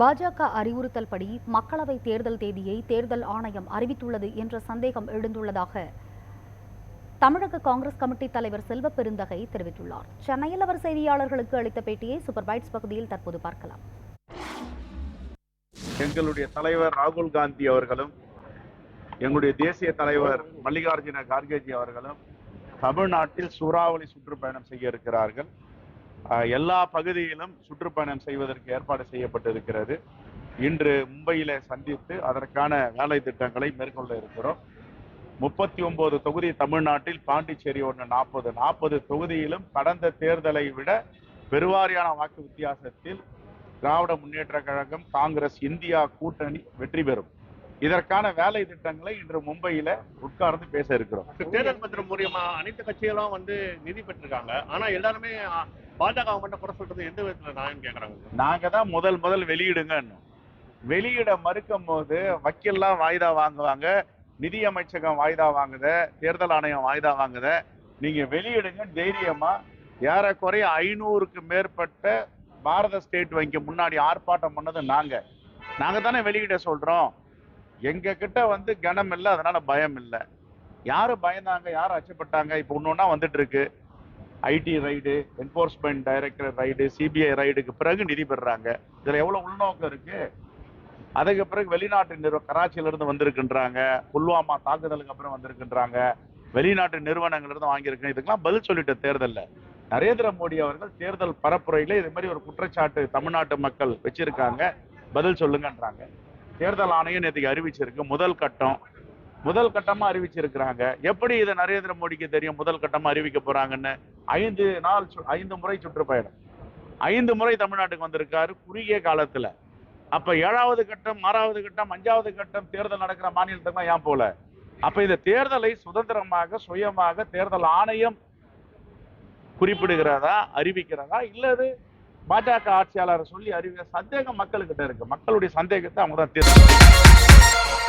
பாஜக அறிவுறுத்தல் படி மக்களவை தேர்தல் தேதியை தேர்தல் ஆணையம் அறிவித்துள்ளது என்ற சந்தேகம் எழுந்துள்ளதாக தமிழக காங்கிரஸ் கமிட்டி தலைவர் செல்வ பெருந்தகை தெரிவித்துள்ளார். சென்னையில் அவர் செய்தியாளர்களுக்கு அளித்த பேட்டியை சூப்பர் பைட்ஸ் பகுதியில் தற்போது பார்க்கலாம். எங்களுடைய தலைவர் ராகுல் காந்தி அவர்களும் எங்களுடைய தேசிய தலைவர் மல்லிகார்ஜுன கார்கேஜி அவர்களும் தமிழ்நாட்டில் சூறாவளி சுற்றுப்பயணம் செய்ய இருக்கிறார்கள். எல்லா பகுதியிலும் சுற்றுப்பயணம் செய்வதற்கு ஏற்பாடு செய்யப்பட்டிருக்கிறது. இன்று மும்பையில சந்தித்து அதற்கான வேலை திட்டங்களை மேற்கொள்ள இருக்கிறோம். முப்பத்தி ஒன்பது தொகுதி தமிழ்நாட்டில் பாண்டிச்சேரி ஒன்று நாற்பது நாற்பது தொகுதியிலும் கடந்த தேர்தலை விட பெருவாரியான வாக்கு வித்தியாசத்தில் திராவிட முன்னேற்ற கழகம் காங்கிரஸ் இந்தியா கூட்டணி வெற்றி பெறும். இதற்கான வேலை திட்டங்களை இன்று மும்பையில உட்கார்ந்து பேச இருக்கிறோம். தேர்தல் பத்திரம் மூலியமா அனைத்து கட்சிகளும் வந்து நிதி பெற்றிருக்காங்க. ஆனா எல்லாருமே பாஜக மட்டும் குறை சொல்றது எந்த விதத்துல நான் கேக்குறாங்க? நாங்க தான் முதல் முதல் வெளியிடுங்கன்னு. வெளியிட மறுக்கும் போது வக்கீல்லாம் வாய்தா வாங்குவாங்க நிதி அமைச்சகம் வாய்தா வாங்குத தேர்தல் ஆணையம் வாய்தா வாங்குத நீங்க வெளியிடுங்க தைரியமா. ஏறக்குறைய ஐநூறுக்கு மேற்பட்ட பாரத ஸ்டேட் வங்கி முன்னாடி ஆர்ப்பாட்டம் பண்ணது நாங்க. நாங்க தானே வெளியிட சொல்றோம். எங்க கிட்ட வந்து கனம் இல்லை அதனால பயம் இல்லை யாரு பயந்தாங்க யார் அச்சப்பட்டாங்க இப்போ ஒன்னொன்னா வந்துட்டு இருக்கு. IT raid enforcement director raid CBI ரைடுக்கு பிறகு நிதி பெறுறாங்க. இதுல எவ்வளவு உள்நோக்கம் இருக்கு? அதுக்கு பிறகு வெளிநாட்டு நிறுவ கராச்சியில இருந்து வந்திருக்கின்றாங்க. புல்வாமா தாக்குதலுக்கு அப்புறம் வந்திருக்கின்றாங்க. வெளிநாட்டு நிறுவனங்கள் இருந்து வாங்கியிருக்கேன். இதுக்கெல்லாம் பதில் சொல்லிட்ட தேர்தல்ல. நரேந்திர மோடி அவர்கள் தேர்தல் பரப்புரையில இது மாதிரி ஒரு குற்றச்சாட்டு தமிழ்நாட்டு மக்கள் வச்சிருக்காங்க. பதில் சொல்லுங்கன்றாங்க. தேர்தல் ஆணையம் நேற்றுக்கு அறிவிச்சிருக்கு. முதல் கட்டம். முதல் கட்டமா அறிவிச்சிருக்கிறாங்க. எப்படி இது நரேந்திர மோடிக்கு தெரியும்? முதல் கட்டமா அறிவிக்க போறாங்கன்னு? ஐந்து நாள் சு- ஐந்து முறை சுற்றுப்பயணம். ஐந்து முறை தமிழ்நாட்டுக்கு வந்திருக்காரு குறுகிய காலத்துல. அப்ப ஏழாவது கட்டம் ஆறாவது கட்டம் அஞ்சாவது கட்டம் தேர்தல் நடக்கிற மாநிலத்துக்கு ஏன் போல? அப்ப இந்த தேர்தலை சுதந்திரமாக சுயமாக தேர்தல் ஆணையம் குறிப்பிடுகிறதா அறிவிக்கிறதா இல்லது பாஜக ஆட்சியாளர் சொல்லி அறிவிக்க சந்தேகம் மக்கள்கிட்ட இருக்கு. மக்களுடைய சந்தேகத்தை அவங்க தான் தீர்த்து